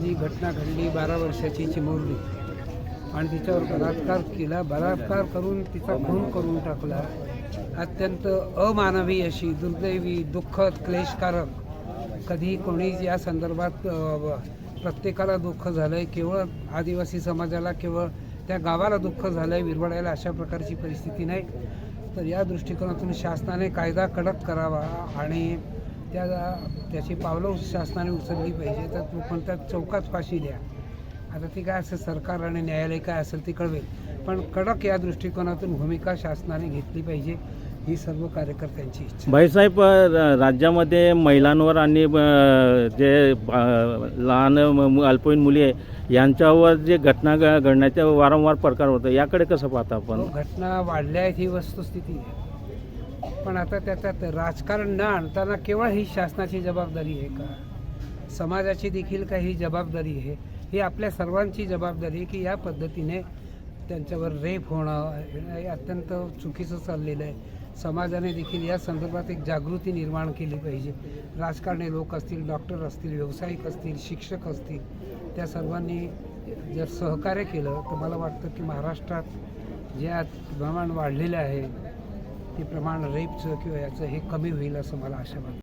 जी घटना घडली बारा वर्षाची चिमुरली. आणि तिच्यावर बलात्कार केला. बलात्कार करून तिचा खून करून टाकला. अत्यंत अमानवी अशी दुर्दैवी दुःखद क्लेशकारक. कधी कोणी या संदर्भात प्रत्येकाला दुःख झालं आहे केवळ आदिवासी समाजाला केवळ त्या गावाला दुःख झालं आहे विरवडायला अशा प्रकारची परिस्थिती नाही. तर या दृष्टिकोनातून शासनाने कायदा कडक करावा आणि त्या त्याची पावलं शासनाने उचलली पाहिजे. तर तो कोणत्या चौकात फाशी द्या. आता ती काय असेल सरकार आणि न्यायालय काय असेल ती कळवेल. पण कडक या दृष्टिकोनातून भूमिका शासनाने घेतली पाहिजे ही सर्व कार्यकर्त्यांची इच्छा भाईसाहेब राज्यामध्ये महिलांवर आणि जे लहान म- अल्पवयीन मुली आहे यांच्यावर जे घटना घडण्याचे वारंवार प्रकार होतं याकडे कसं पाहता आपण? हो, घटना वाढल्या आहेत ही वस्तुस्थिती आहे. पण आता त्याच्यात राजकारण न आणताना केवळ ही शासनाची जबाबदारी आहे का? समाजाची देखील काही जबाबदारी आहे? ही आपल्या सर्वांची जबाबदारी आहे की या पद्धतीने त्यांच्यावर रेप होणं हे अत्यंत चुकीचं चाललेलं आहे. समाजाने देखील या संदर्भात एक जागृती निर्माण केली पाहिजे. राजकारणी लोक असतील डॉक्टर असतील व्यावसायिक असतील शिक्षक असतील त्या सर्वांनी जर सहकार्य केलं तर मला वाटतं की महाराष्ट्रात जे आज प्रमाण वाढलेलं आहे हे प्रमाण रेपचं किंवा याचं हे कमी होईल असं मला आशा वाटतं.